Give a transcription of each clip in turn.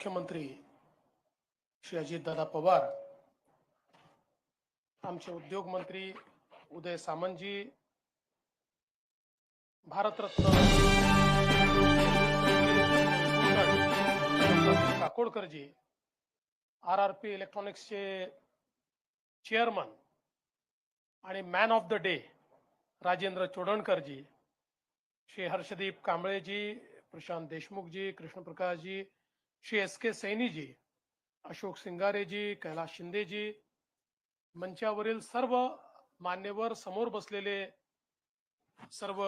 मुख्यमंत्री श्री अजितदादा पवार आमचे उद्योग मंत्री Uday Samantji Bharat Ratna Kakodkarji R R P इलेक्ट्रॉनिक्सचे chairman आणि man of the day Rajendra Chodankarji Shri Harshdeep Kambleji Prashant Deshmukhji Krishnaprakashji Shri S K Sainiji Ashok Singareji Kailas Shindeji मंचावरील सर्व मान्यवर समोर बसलेले सर्व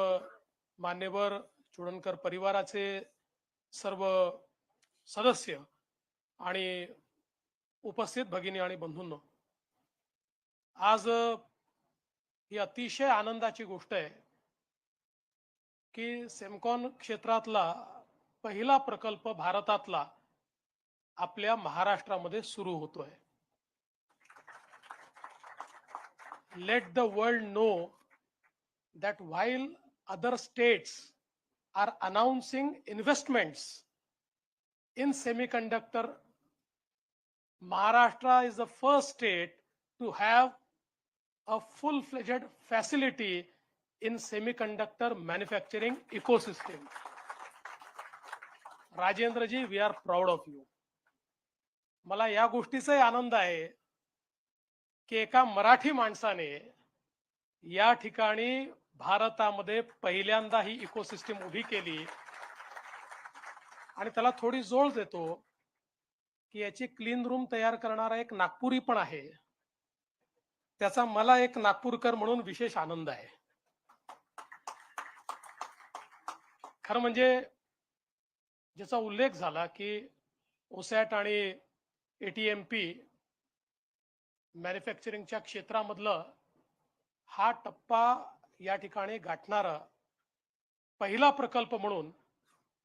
मान्यवर चुडणकर परिवाराचे सर्व सदस्य आणि उपस्थित भगिनी आणि बंधूंनो आज ही अतिशय आनंदाची गोष्ट आहे की सेमकॉन क्षेत्रातला पहिला प्रकल्प भारतातला आपल्या महाराष्ट्रामध्ये सुरू होतोय. Let the world know that while other states are announcing investment in semiconductor Maharashtra is the first state to have a full fledged facility in semiconductor manufacturing ecosystem Rajendraji we are proud of you मला या गोष्टीचाही आनंद आहे की एका मराठी माणसाने या ठिकाणी भारतामध्ये पहिल्यांदा ही इकोसिस्टीम उभी केली. आणि त्याला थोडी जोड देतो की याची क्लीन रूम तयार करणारा एक नागपुरी पण आहे. त्याचा मला एक नागपूरकर म्हणून विशेष आनंद आहे. खरं म्हणजे ज्याचा उल्लेख झाला की ओसॅट आणि एटीएमपी मॅन्युफॅक्चरिंगच्या क्षेत्रामधलं हा टप्पा या ठिकाणी गाठणारा पहिला प्रकल्प म्हणून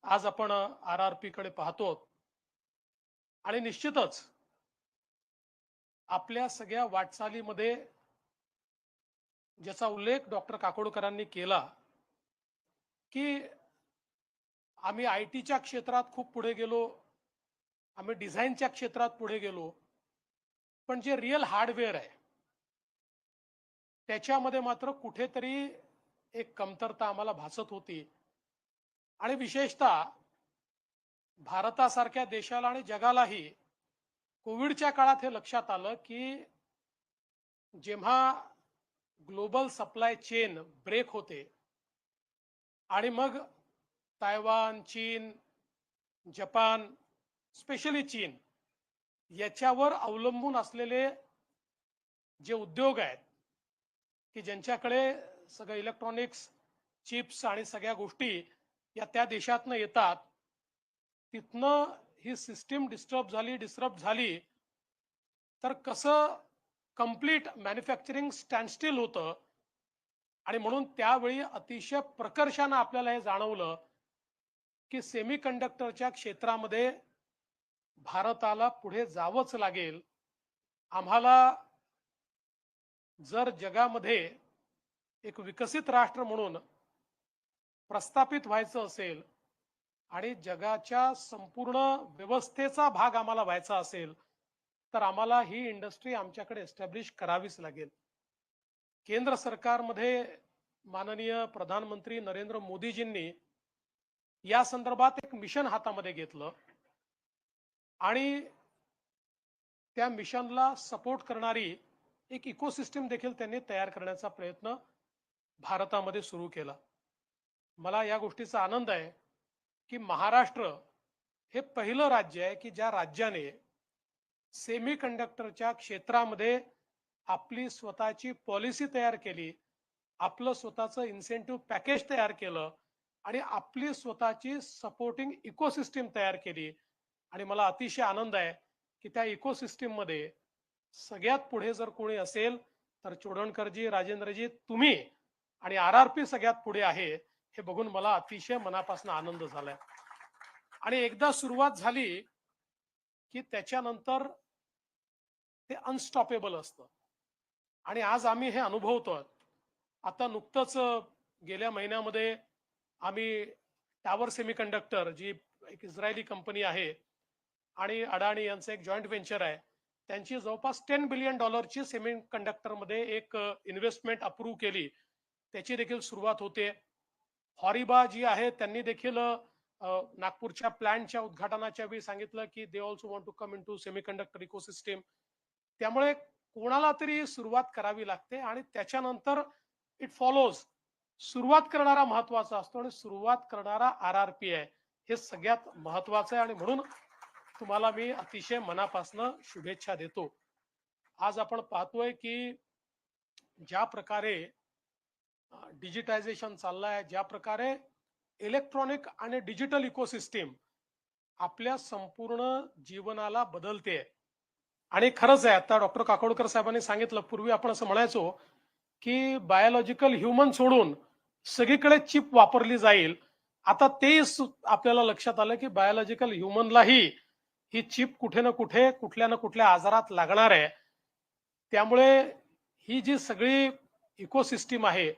आज आपण आर आर पी कडे पाहतो. आणि निश्चितच आपल्या सगळ्या वाटचालीमध्ये ज्याचा उल्लेख डॉक्टर काकोडकरांनी केला की आम्ही आय टीच्या क्षेत्रात खूप पुढे गेलो. आम्ही डिझाईनच्या क्षेत्रात पुढे गेलो पण जे रिअल हार्डवेअर आहे त्याच्यामध्ये मात्र कुठेतरी एक कमतरता आम्हाला भासत होती. आणि विशेषतः भारतासारख्या देशाला आणि जगालाही कोविडच्या काळात हे लक्षात आलं की जेव्हा ग्लोबल सप्लाय चेन ब्रेक होते आणि मग तायवान चीन जपान स्पेशली चीन. याच्यावर अवलंबून असलेले जे उद्योग आहेत की ज्यांच्याकडे सगळं इलेक्ट्रॉनिक्स चिप्स आणि सगळ्या गोष्टी या त्या देशातनं येतात तिथनं ही सिस्टीम डिस्टर्ब झाली डिस्टर्ब झाली तर कसं कंप्लीट मॅन्युफॅक्चरिंग स्टँडस्टिल होतं? आणि म्हणून त्यावेळी अतिशय प्रकर्षानं आपल्याला हे जाणवलं की सेमी कंडक्टरच्या क्षेत्रामध्ये भारताला पुढे जावंच लागेल. आम्हाला जर जगामध्ये एक विकसित राष्ट्र म्हणून प्रस्थापित व्हायचं असेल आणि जगाच्या संपूर्ण व्यवस्थेचा भाग आम्हाला व्हायचा असेल तर आम्हाला ही इंडस्ट्री आमच्याकडे एस्टॅब्लिश करावीच लागेल. केंद्र सरकारमध्ये माननीय प्रधानमंत्री नरेंद्र मोदीजींनी या संदर्भात एक मिशन हातामध्ये घेतलं. आणि त्या मिशनला सपोर्ट करणारी एक इकोसिस्टम देखील त्यांनी तयार करण्याचा प्रयत्न भारतामध्ये सुरू केला. मला या गोष्टीचा आनंद आहे की महाराष्ट्र हे पहिलं राज्य आहे की ज्या राज्याने सेमी कंडक्टरच्या क्षेत्रामध्ये आपली स्वतःची पॉलिसी तयार केली आपलं स्वतःचं इन्सेंटिव्ह पॅकेज तयार केलं आणि आपली स्वतःची सपोर्टिंग इकोसिस्टीम तयार केली. आणि मला अतिशय आनंद आहे की त्या इकोसिस्टीममध्ये सगळ्यात पुढे जर कोणी असेल तर चोडणकरजी राजेंद्रजी तुम्ही आणि आर आर पी सगळ्यात पुढे आहे हे बघून मला अतिशय मनापासून आनंद झालाय. आणि एकदा सुरुवात झाली की त्याच्यानंतर ते अनस्टॉपेबल असतं. आणि आज आम्ही हे अनुभवतोय. आता नुकतंच गेल्या महिन्यामध्ये आम्ही टावर सेमीकंडक्टर जी एक इस्रायली कंपनी आहे आणि अडाणी यांचं एक जॉईंट व्हेंचर आहे. त्यांची जवळपास टेन बिलियन डॉलरची सेमी कंडक्टरमध्ये एक इन्व्हेस्टमेंट अप्रूव्ह केली. त्याची देखील सुरुवात होते. हॉरिबा जी आहे त्यांनी देखील नागपूरच्या प्लॅनच्या उद्घाटनाच्या वेळी सांगितलं की they also want to come into semiconductor ecosystem त्यामुळे कोणाला तरी सुरुवात करावी लागते आणि त्याच्यानंतर इट फॉलोज सुरुवात करणारा महत्त्वाचा असतो आणि सुरुवात करणारा आर आर पी आहे. हे सगळ्यात महत्वाचं आहे आणि म्हणून तुम्हाला मी अतिशय मनापासनं शुभेच्छा देतो. आज आपण पाहतोय की ज्या प्रकारे डिजिटायझेशन चाललंय ज्या प्रकारे इलेक्ट्रॉनिक आणि डिजिटल इकोसिस्टीम आपल्या संपूर्ण जीवनाला बदलते. आणि खरंच आहे आता डॉक्टर काकोडकर साहेबांनी सांगितलं पूर्वी आपण असं म्हणायचो की बायोलॉजिकल ह्युमन सोडून सगळीकडे चिप वापरली जाईल. आता ते आपल्याला लक्षात आलं की बायोलॉजिकल ह्युमनलाही ही चिप कुठे ना कुठे कुठल्या ना कुठल्या आजारात लागणार आहे. त्यामुळे ही जी सगळी इकोसिस्टीम आहे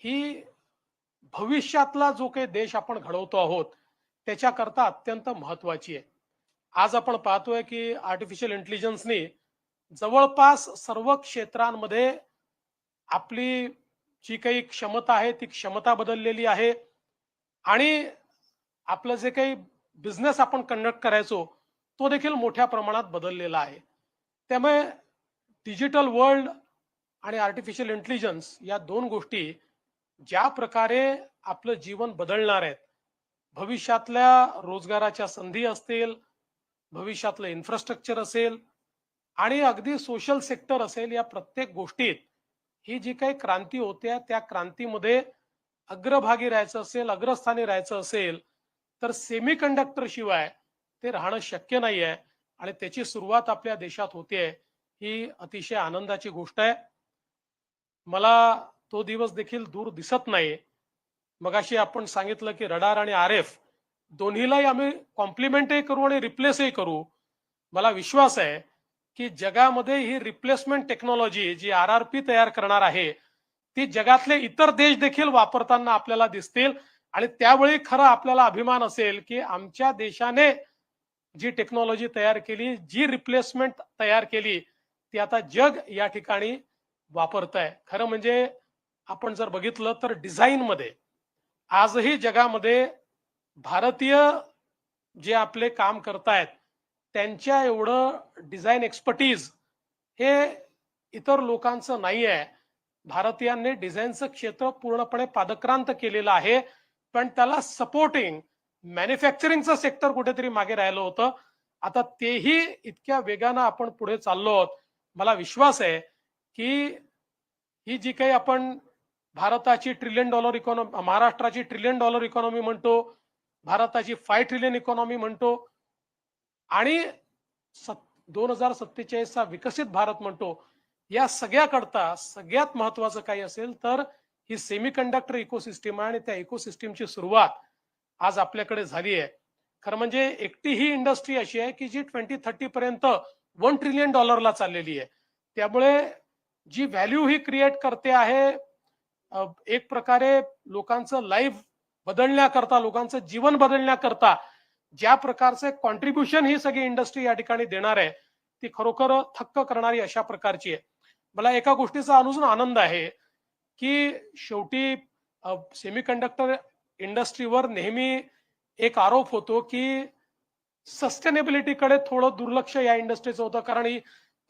ही भविष्यातला जो काही देश आपण घडवतो आहोत त्याच्याकरता अत्यंत महत्वाची आहे. आज आपण पाहतोय की आर्टिफिशियल इंटेलिजन्सनी जवळपास सर्व क्षेत्रांमध्ये आपली जी काही क्षमता आहे ती क्षमता बदललेली आहे. आणि आपलं जे काही बिझनेस आपण कंडक्ट करायचो तो देखील मोठ्या प्रमाणात बदललेला आहे. त्यामुळे डिजिटल वर्ल्ड आणि आर्टिफिशियल इंटेलिजन्स या दोन गोष्टी ज्या प्रकारे आपलं जीवन बदलणार आहेत भविष्यातल्या रोजगाराच्या संधी असतील भविष्यातलं इन्फ्रास्ट्रक्चर असेल आणि अगदी सोशल सेक्टर असेल या प्रत्येक गोष्टीत ही जी काही क्रांती होत्या त्या क्रांतीमध्ये अग्रभागी राहायचं असेल अग्रस्थानी राहायचं असेल तर सेमी कंडक्टर शिवाय ते राहणं शक्य नाही आहे आणि त्याची सुरुवात आपल्या देशात होते ही अतिशय आनंदाची गोष्ट आहे. मला तो दिवस देखील दूर दिसत नाही. मगाशी आपण सांगितलं की रडार आणि आर एफ दोन्हीलाही आम्ही कॉम्प्लिमेंटही करू आणि रिप्लेसही करू. मला विश्वास आहे की जगामध्ये ही रिप्लेसमेंट टेक्नॉलॉजी जी आर आर पी तयार करणार आहे ती जगातले इतर देश देखील वापरताना आपल्याला दिसतील आणि त्यावेळी खरं आपल्याला अभिमान असेल की आमच्या देशाने जी टेक्नॉलॉजी तयार केली जी रिप्लेसमेंट तयार केली ती आता जग या ठिकाणी वापरत आहे खरं म्हणजे आपण जर बघितलं तर डिझाईनमध्ये आजही जगामध्ये भारतीय जे आपले काम करतायत त्यांच्या एवढं डिझाईन एक्सपर्टीज हे इतर लोकांचं नाही आहे भारतीयांनी डिझाईनचं क्षेत्र पूर्णपणे पादक्रांत केलेलं आहे पण त्याला सपोर्टिंग मॅन्युफॅक्चरिंगचं सेक्टर कुठेतरी मागे राहिलं होतं. आता तेही इतक्या वेगानं आपण पुढे चाललो आहोत. मला विश्वास आहे की ही जी काही आपण भारताची ट्रिलियन डॉलर इकॉनॉमी महाराष्ट्राची ट्रिलियन डॉलर इकॉनॉमी म्हणतो भारताची फाय ट्रिलियन इकॉनॉमी म्हणतो आणि दोन हजार सत्तेचाळीसचा विकसित भारत म्हणतो या सगळ्याकरता सगळ्यात महत्वाचं काही असेल तर ही सेमी कंडक्टर इकोसिस्टीम आहे आणि त्या इकोसिस्टीमची सुरुवात आज आपल्याकडे झाली आहे. खरं म्हणजे एकटी ही इंडस्ट्री अशी आहे की जी ट्वेंटी थर्टी पर्यंत वन ट्रिलियन डॉलरला चाललेली आहे. त्यामुळे जी व्हॅल्यू ही क्रिएट करते आहे एक प्रकारे लोकांचं लाईफ बदलण्याकरता लोकांचं जीवन बदलण्याकरता ज्या प्रकारचे कॉन्ट्रीब्युशन ही सगळी इंडस्ट्री या ठिकाणी देणार आहे ती खरोखर थक्क करणारी अशा प्रकारची आहे. मला एका गोष्टीचा अजून आनंद आहे की शेवटी सेमी कंडक्टर इंडस्ट्रीवर नेहमी एक आरोप होतो की सस्टेनेबिलिटीकडे थोडं दुर्लक्ष या इंडस्ट्रीचं होतं कारण ही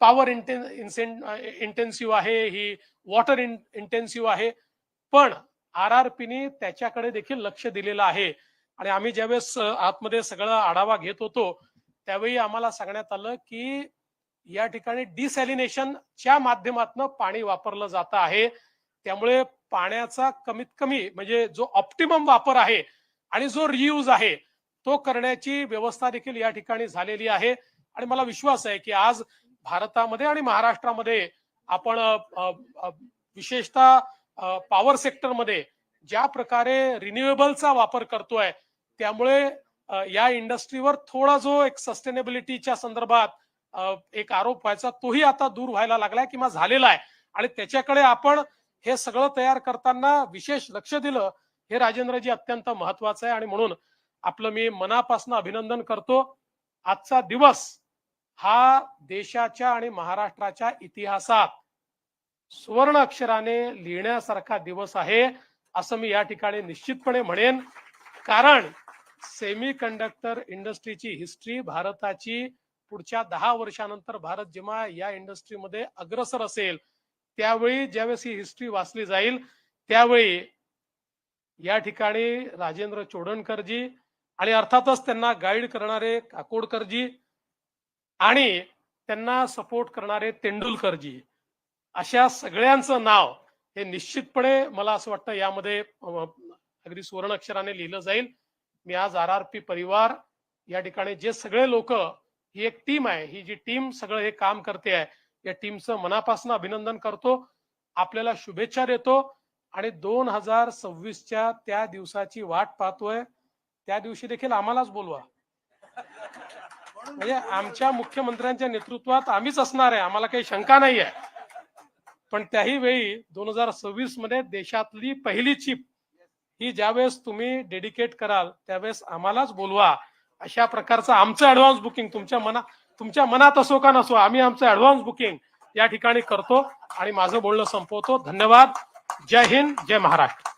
पॉवर इंटेन्सिव्ह आहे ही वॉटर इंटेन्सिव्ह आहे. पण आर आर पीने त्याच्याकडे देखील लक्ष दिलेलं आहे. आणि आम्ही ज्यावेळेस आतमध्ये सगळं आढावा घेत होतो त्यावेळी आम्हाला सांगण्यात आलं की या ठिकाणी डिसॅलिनेशनच्या माध्यमातून पाणी वापरलं जात आहे. त्यामुळे पाण्याचा कमीत कमी म्हणजे जो ऑप्टिमम वापर आहे आणि जो रियूज आहे तो करण्याची व्यवस्था देखील या ठिकाणी झालेली आहे. आणि मला विश्वास आहे की आज भारतामध्ये आणि महाराष्ट्रामध्ये आपण विशेषतः पॉवर सेक्टरमध्ये ज्या प्रकारे रिन्युएबलचा वापर करतोय त्यामुळे या इंडस्ट्रीवर थोडा जो एक सस्टेनेबिलिटीच्या संदर्भात एक आरोप व्हायचा तोही आता दूर व्हायला लागलाय किंवा झालेला आहे. आणि त्याच्याकडे आपण हे सगळं तयार करताना विशेष लक्ष दिलं हे राजेंद्रजी अत्यंत महत्वाचं आहे. आणि म्हणून आपलं मी मनापासून अभिनंदन करतो. आजचा दिवस हा देशाच्या आणि महाराष्ट्राच्या इतिहासात सुवर्ण अक्षराने लिहिण्यासारखा दिवस आहे असं मी या ठिकाणी निश्चितपणे म्हणेन. कारण सेमी कंडक्टर इंडस्ट्रीची हिस्ट्री भारताची पुढच्या दहा वर्षानंतर भारत जेव्हा या इंडस्ट्रीमध्ये अग्रसर असेल त्यावेळी ज्यावेळेस ही हिस्ट्री वाचली जाईल त्यावेळी या ठिकाणी राजेंद्र चोडणकरजी आणि अर्थातच त्यांना गाईड करणारे काकोडकरजी आणि त्यांना सपोर्ट करणारे तेंडुलकरजी अशा सगळ्यांचं नाव हे निश्चितपणे मला असं वाटतं यामध्ये अगदी सुवर्ण अक्षराने लिहिलं जाईल. मी आज आर आर पी परिवार या ठिकाणी जे सगळे लोक ही एक टीम आहे ही जी टीम सगळं हे काम करते आहे या टीमचं मनापासून अभिनंदन करतो. आपल्याला शुभेच्छा देतो. आणि दोन हजार सव्वीसच्या त्या दिवसाची वाट पाहतोय. त्या दिवशी देखील आम्हालाच बोलवा. म्हणजे आमच्या मुख्यमंत्र्यांच्या नेतृत्वात आम्हीच असणार आहे. आम्हाला काही शंका नाही आहे पण त्याही वेळी दोन हजार सव्वीसमध्ये देशातली पहिली चिप ही ज्यावेळेस तुम्ही डेडिकेट कराल त्यावेळेस आम्हालाच बोलवा. अशा प्रकारचं आमचं ऍडव्हान्स बुकिंग तुमच्या मना तुमच्या मनात असो का नसो आम्ही आमचं ऍडव्हान्स बुकिंग या ठिकाणी करतो आणि माझं बोलणं संपवतो. धन्यवाद. जय हिंद जय महाराष्ट्र.